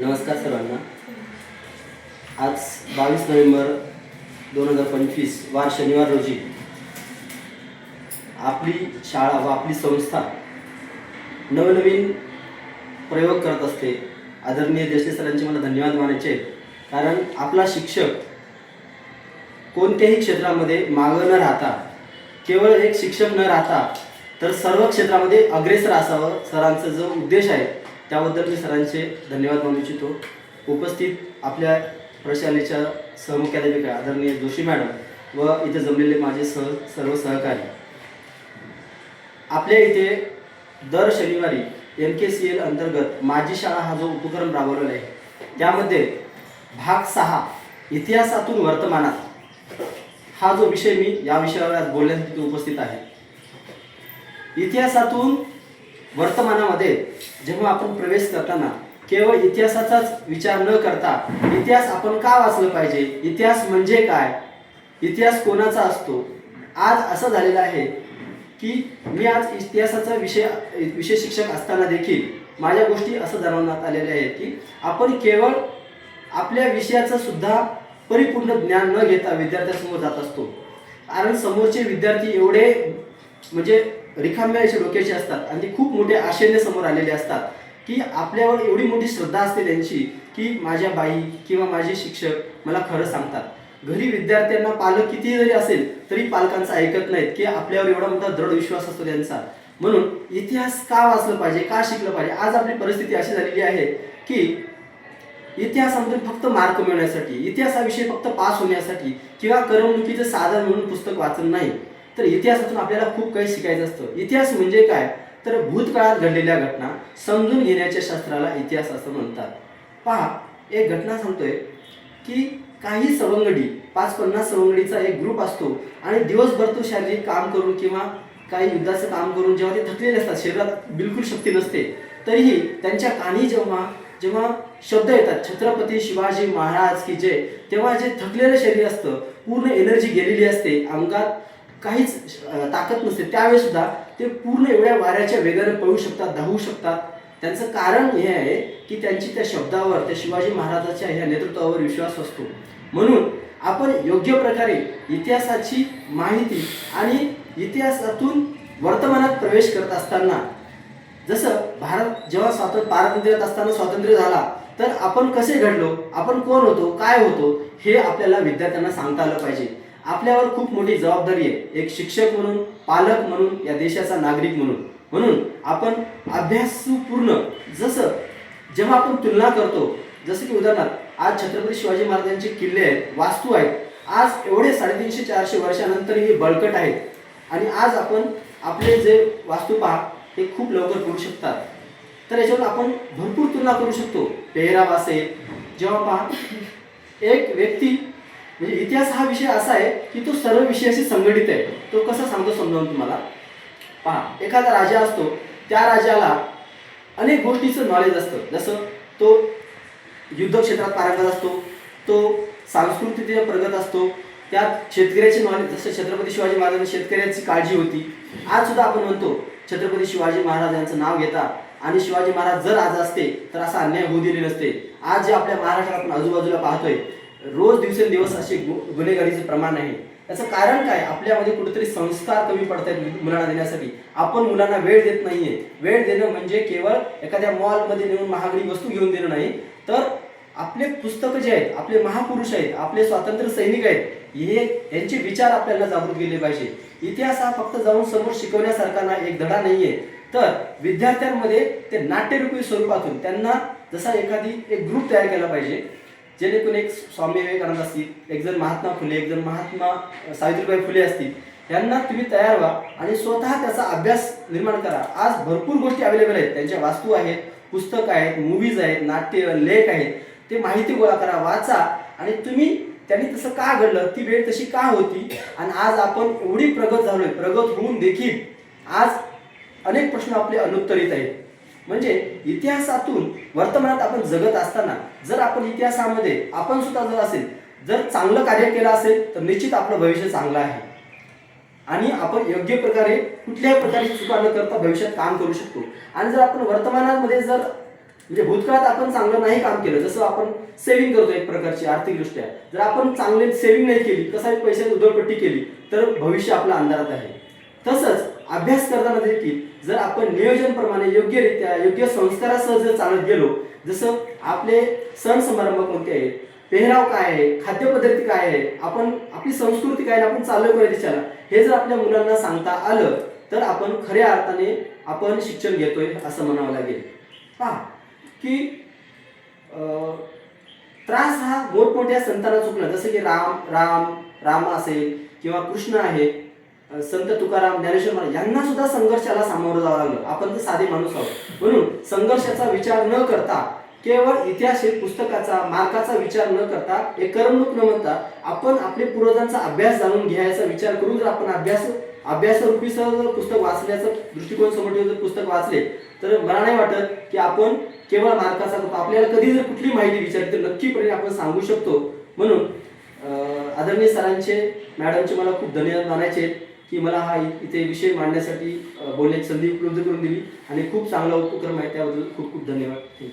नमस्कार सर्वांना. आज बावीस नोव्हेंबर दोन हजार पंचवीस वार शनिवार रोजी आपली शाळा व आपली संस्था नवनवीन प्रयोग करत असते. आदरणीय देशले सरांचे मला धन्यवाद मानायचे कारण आपला शिक्षक कोणत्याही क्षेत्रामध्ये मागं न राहता केवळ एक शिक्षक न राहता तर सर्व क्षेत्रामध्ये अग्रेसर असावं सरांचा जो उद्देश आहे त्याबद्दल मी सरांचे धन्यवाद मानू इच्छितो. उपस्थित आपल्या प्रशालेच्या सहमुख्याध्यापिका आदरणीय जोशी मॅडम व इथे जमलेले माझे सह सर्व सहकारी. आपल्या इथे दर शनिवारी एम के सी एल अंतर्गत माझी शाळा हा जो उपक्रम राबवलेला आहे त्यामध्ये भाग सहा इतिहासातून वर्तमानात हा जो विषय मी या विषयावर आज बोलण्यासाठी उपस्थित आहे. इतिहासातून वर्तमानामध्ये जेव्हा आपण प्रवेश करताना केवळ इतिहासाचाच विचार न करता इतिहास आपण का वाचलं पाहिजे? इतिहास म्हणजे काय? इतिहास कोणाचा असतो? आज असं झालेलं आहे की मी आज इतिहासाचा विषय विषय शिक्षक असताना देखील माझ्या गोष्टी असं जाणवण्यात आलेल्या आहेत की आपण केवळ आपल्या विषयाचं सुद्धा परिपूर्ण ज्ञान न घेता विद्यार्थ्यांसमोर जात असतो. कारण समोरचे विद्यार्थी एवढे म्हणजे रिकाम्या असे डोक्याचे असतात आणि ते खूप मोठ्या आशेने समोर आलेले असतात की आपल्यावर एवढी मोठी श्रद्धा असते त्यांची की माझ्या बाई किंवा माझे शिक्षक मला खरं सांगतात. घरी विद्यार्थ्यांना पालक किती जरी असेल तरी पालकांचं ऐकत नाहीत की आपल्यावर एवढा मोठा दृढ विश्वास असतो त्यांचा. म्हणून इतिहास का वाचलं पाहिजे का शिकलं पाहिजे? आज आपली परिस्थिती अशी झालेली आहे की इतिहासामधून फक्त मार्क मिळवण्यासाठी इतिहासाविषयी फक्त पास होण्यासाठी किंवा करमणुकीचं साधन म्हणून पुस्तक वाचन नाही. तर इतिहासातून आपल्याला खूप काही शिकायचं असतं. इतिहास म्हणजे काय? तर भूतकाळात घडलेल्या घटना समजून घेण्याच्या शास्त्राला इतिहास असं म्हणतात. पहा एक घटना सांगतोय की काही सवंगडी पाच पन्नास सवंगडीचा एक ग्रुप असतो आणि दिवसभर तो शारीरिक काम करून किंवा काही युद्धाचं काम करून जेव्हा ते थकलेले असतात शरीरात बिलकुल शक्ती नसते तरीही त्यांच्या कानी जेव्हा जेव्हा शब्द येतात छत्रपती शिवाजी महाराज की जय तेव्हा जे थकलेलं शरीर असतं पूर्ण एनर्जी गेलेली असते अंगात काहीच ताकद नसते. त्यावेळेस सुद्धा ते पूर्ण एवढ्या वाऱ्याच्या वेगाने पळू शकतात धावू शकतात. त्यांचं कारण हे आहे की त्यांची त्या शब्दावर त्या शिवाजी महाराजाच्या ह्या नेतृत्वावर विश्वास असतो. म्हणून आपण योग्य प्रकारे इतिहासाची माहिती आणि इतिहासातून वर्तमानात प्रवेश करत असताना जसं भारत जेव्हा स्वातंत्र्य पारतंत्र्यात असताना स्वातंत्र्य झाला तर आपण कसे घडलो आपण कोण होतो काय होतो हे आपल्याला विद्यार्थ्यांना सांगता आलं पाहिजे. आपल्यावर खूप मोठी जबाबदारी आहे. एक शिक्षक म्हणून पालक म्हणून या देशाचा नागरिक म्हणून. म्हणून आपण अभ्यासूपूर्ण जसं जेव्हा आपण तुलना करतो जसं की उदाहरणार्थ आज छत्रपती शिवाजी महाराजांचे किल्ले आहेत वास्तू आहेत. आज एवढे साडेतीनशे चारशे वर्षानंतर हे बळकट आहेत. आणि आज आपण आपले जे वास्तू पहा ते खूप लवकर करू शकतात. तर याच्यावर आपण भरपूर तुलना करू शकतो. पेहराव असेल जेव्हा पहा एक व्यक्ती म्हणजे इतिहास हा विषय असा आहे की तो सर्व विषयाशी संघटित आहे. तो कसा सांगतो समजावून तुम्हाला? पहा एखादा राजा असतो त्या राजाला अनेक गोष्टीचं नॉलेज असतं. जसं तो युद्ध क्षेत्रात पारंगत असतो तो सांस्कृतिक प्रगत असतो त्यात शेतकऱ्याचे नॉलेज जसं छत्रपती शिवाजी महाराजांनी शेतकऱ्यांची काळजी होती. आज सुद्धा आपण म्हणतो छत्रपती शिवाजी महाराजांचं नाव घेता आणि शिवाजी महाराज जर आज असते तर असा अन्याय होऊ दिले नसते आज जे आपल्या महाराष्ट्रात आपण आजूबाजूला पाहतोय रोज दिवसेंदिवस असे गु- गुन्हेगारीचे प्रमाण आहे. त्याचं कारण काय? आपल्यामध्ये कुठेतरी संस्कार कमी पडत आहेत मुलांना देण्यासाठी. आपण मुलांना वेळ देत नाहीये. वेळ देणं म्हणजे केवळ एखाद्या मॉलमध्ये नेऊन महागडी वस्तू घेऊन देणं नाही. तर आपले पुस्तकं जे आहेत आपले महापुरुष आहेत आपले स्वातंत्र्य सैनिक आहेत हे यांचे विचार आपल्याला जागृत केले पाहिजे. इतिहास हा फक्त जाऊन समोर शिकवण्यासारखा ना एक धडा नाहीये. तर विद्यार्थ्यांमध्ये ते नाट्यरूपी स्वरूपातून त्यांना जसा एखादी एक ग्रुप तयार केला पाहिजे जेणेकरून एक स्वामी विवेकानंद असतील एक जण महात्मा फुले एक जण महात्मा सावित्रीबाई फुले असतील यांना तुम्ही तयार व्हा आणि स्वतः त्याचा अभ्यास निर्माण करा. आज भरपूर गोष्टी अवेलेबल आहेत. त्यांच्या वास्तू आहेत पुस्तक आहेत मूवीज आहेत नाट्य लेख आहेत. ते माहिती गोळा करा वाचा आणि तुम्ही त्यांनी तसं का घडलं ती वेळ तशी का होती? आणि आज आपण एवढी प्रगत झालोय. प्रगत होऊन देखील आज अनेक प्रश्न आपले अनुत्तरित आहेत. म्हणजे इतिहासातून वर्तमानात आपण जगत असताना जर आपण इतिहासामध्ये आपण सुद्धा जर असेल जर चांगलं कार्य केलं असेल तर निश्चित आपलं भविष्य चांगलं आहे. आणि आपण योग्य प्रकारे कुठल्याही प्रकारची चुका न करता भविष्यात काम करू शकतो. आणि जर आपण वर्तमानामध्ये जर म्हणजे भूतकाळात आपण चांगलं नाही काम केलं जसं आपण सेव्हिंग करतो एक प्रकारची आर्थिकदृष्ट्या. जर आपण चांगले सेव्हिंग नाही केली कसा पैशाची उधळपट्टी केली तर भविष्य आपलं अंधारात आहे. तसंच अभ्यास करताना देखील जर आपण नियोजनप्रमाणे योग्यरित्या योग्य संस्कारासह जर चालत गेलो जसं आपले सण समारंभ कोणते आहेत पेहराव काय आहे खाद्यपद्धती काय आहे आपण आपली संस्कृती काय आपण चालू कोणत्या दिशेला हे जर आपल्या मुलांना सांगता आलं तर आपण खऱ्या अर्थाने आपण शिक्षण घेतोय असं म्हणावं लागेल. पहा की त्रास हा मोठमोठ्या संतांना चुकला जसं की राम राम राम असेल किंवा कृष्ण आहे संत तुकाराम ज्ञानेश्वर महाराज यांना सुद्धा संघर्षाला सामोरं जावं लागलं. आपण तर साधे माणूस आहोत. म्हणून संघर्षाचा विचार न करता केवळ इतिहास हे पुस्तकाचा मार्काचा विचार न करता एक करमणूक न म्हणता आपण आपले पूर्वजांचा अभ्यास जाणून घ्यायचा विचार करून जर आपण अभ्यास अभ्यासरूपीसह जर पुस्तक वाचण्याचं दृष्टिकोन समोर ठेवून जर पुस्तक वाचले तर मला नाही वाटत की आपण केवळ मार्काचा करतो. आपल्याला कधी जर कुठली माहिती विचारली तर नक्कीपणे आपण सांगू शकतो. म्हणून आदरणीय सरांचे मॅडमचे मला खूप धन्यवाद मानायचे की मला हा इथे विषय मांडण्यासाठी बोलण्याची संधी उपलब्ध करून दिली. आणि खूप चांगला उपक्रम आहे त्याबद्दल खूप खूप धन्यवाद. थँक्यू